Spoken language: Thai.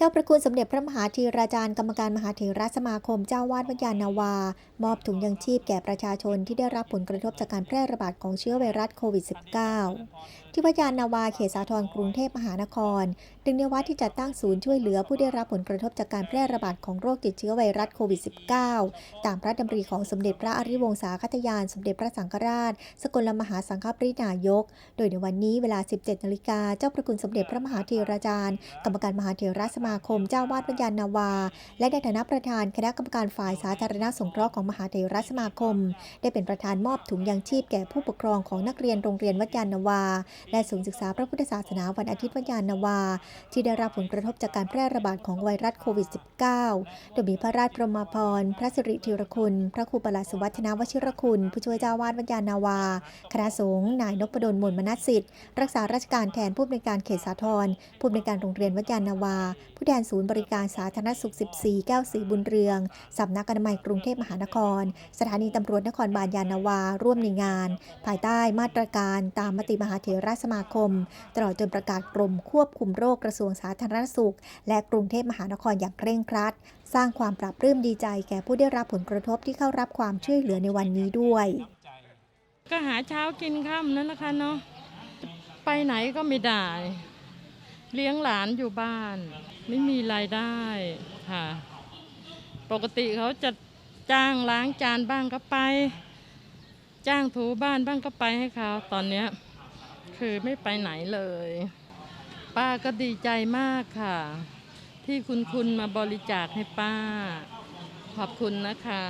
จ้าประคุณสมเด็จพระมหาธีราจารย์กรรมการมหาเถรสมาคมเจ้าวาดวัดยานาวา มอบถุงยังชีพแก่ประชาชนที่ได้รับผลกระทบจากการแพร่ระบาดของเชื้อไวรัสโควิด -19 ที่วัดยานาวาเขตสาทรกรุงเทพมหานครหนึ่งในวัดที่จัดตั้งศูนย์ช่วยเหลือผู้ได้รับผลกระทบจากการแพร่ระบาดของโรคติดเชื้อไวรัสโควิด -19 ตามพระดำริของสมเด็จพระอริวงศาคตยาน สมเด็จพระสังฆราช สกลมหาสังฆปรินายก โดยในวันนี้เวลา 17นาฬิกาเจ้าประคุณสมเด็จพระมหาเถราจารย์ กรรมการมหาเถรสมาคมเจ้าวาดวัดยานนาวา และในฐานะประธานคณะกรรมการฝ่ายสาธารณสงเคราะห์ของมหาเถรสมาคม ได้เป็นประธานมอบถุงยังชีพแก่ผู้ปกครองของนักเรียนโรงเรียนวัดยานนาวา และศูนย์ศึกษาพระพุทธศาสนาวันอาทิตย์วัดยานนาวา ที่ได้รับผลกระทบจากการแพร่ระบาดของไวรัสโควิด -19 โดยมีพระราชประมาพรพระสิริธีรคุณ พระครูประหลัดสุวัฒนวชิรคุณ ผู้ช่วยเจ้าวาดวัดยานนาวาคณะสงฆ์นายนพดลมนมนัสสิทธิ์รักษาราชการแทนผู้อำนวยการเขตสาทรผู้อำนวยการโรงเรียนวัดยานนาวาผู้แทนศูนย์บริการสาธารณสุข 14 แก้วสีบุญเรือง สำนักอนามัยกรุงเทพมหานคร สถานีตำรวจนครบาลยานาวา ร่วมในงาน ภายใต้มาตรการตามมติมหาเถรสมาคม ตลอดจนประกาศกรมควบคุมโรคกระทรวงสาธารณสุข และกรุงเทพมหานครอย่างเคร่งครัด สร้างความปรับปลื้มดีใจแก่ผู้ได้รับผลกระทบที่เข้ารับความช่วยเหลือในวันนี้ด้วยก็หาเช้ากินค่ำนั่นนะคะเนาะไปไหนก็ไม่ได้ เลี้ยงหลานอยู่บ้าน ไม่มีรายได้ค่ะ ปกติเขาจะจ้างล้างจานบ้างก็ไป จ้างถูบ้านบ้างก็ไปให้เขาตอนเนี้ยคือไม่ไปไหนเลย ป้าก็ดีใจมากค่ะ ที่คุณคุณมาบริจาคให้ป้า ขอบคุณนะคะ